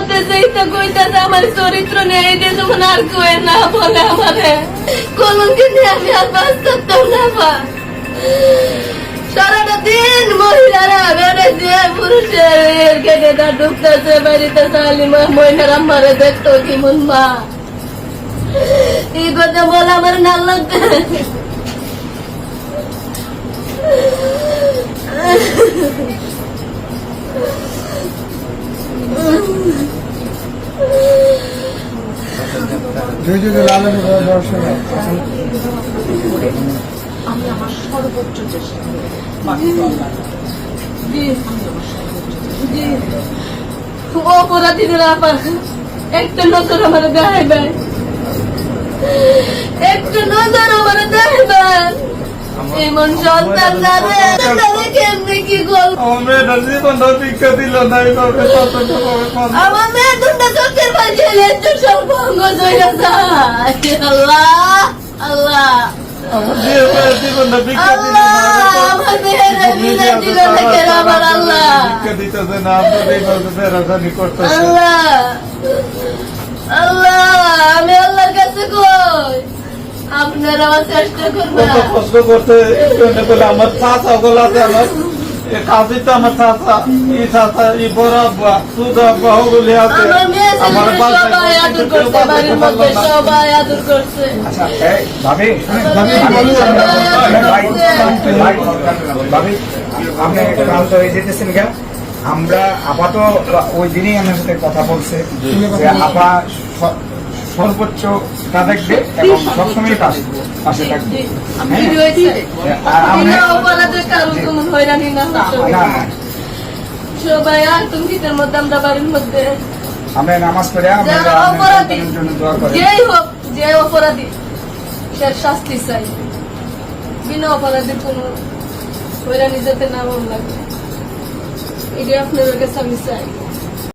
করতেছে ইচ্ছা কইতাছে, আমার চরিত্র নিয়ে এই দেশ আর কয়ে না বলে আমারে কলঙ্কে নিয়ে আমি আর বাস করতাম না পা সারাটা দিন মহিলারা বেড়েছে পুরুষের কেটেটা ঢুকতেছে, বাড়িতে সালিমা মহিলারা মারে দেখতো কি মন মা। এই কথা বলে আমার না লাগতে আমি আমার সর্বোচ্চ চেষ্টা নজর আমার দেখাইবেন একটা নজর আমার এমন সন্তান কি আমার দিল না এইভাবে মেয়ে দুটা চোখের পাশে একটু সর্বঙ্গ জয় যায়। আল্লাহ আল্লাহ। আমার বিয়ে করে জীবনটা দিল না আমার মেয়ের বিদায় দিল আমার আল্লাহ? ভিক্ষা দিতেছে না আপনার এইভাবে বেড়াজানি করতেছে। আল্লাহ। আল্লাহ আমি আল্লাহর কাছে কই? আপনারা চেষ্টা করবেন। কষ্ট করতে আমার আছে আমার। এ তো আমার চাচা ই চাচা ই বড় আব্বা সুদ আব্বা ওগুলি আছে। আমার মেয়ে আমার ছেলেমেয়ে বাচ্চা সবাই আদর করছে বাড়ির মধ্যে সবাই আদর করছে। আচ্ছা এই, ভাবি ভাবি, ভাবি, সবাই আদর ভাই, করছে। ভাই, ভাবি আপনি ক্লান্ত হয়ে যেতেছেন কেন? আমরা আপাতত ওই দিনই আমার সাথে কথা বলছে যে আপা সর্বোচ্চ তা দেখবে এবং সবসময় পাশে পাশে থাকবে। আমি আর আমরা হয়রানি না হতো না না মধ্যে আমরা বাড়ির মধ্যে আমরা নামাজ পড়ে আমরা অপরাধী সন্তানের জন্য দোয়া করি যেই হোক যে অপরাধী সে শাস্তি চাই। বিনা অপরাধীর কোনো হয়রানি যাতে না মন লাগে এটাই আপনাদের কাছে আমি চাই।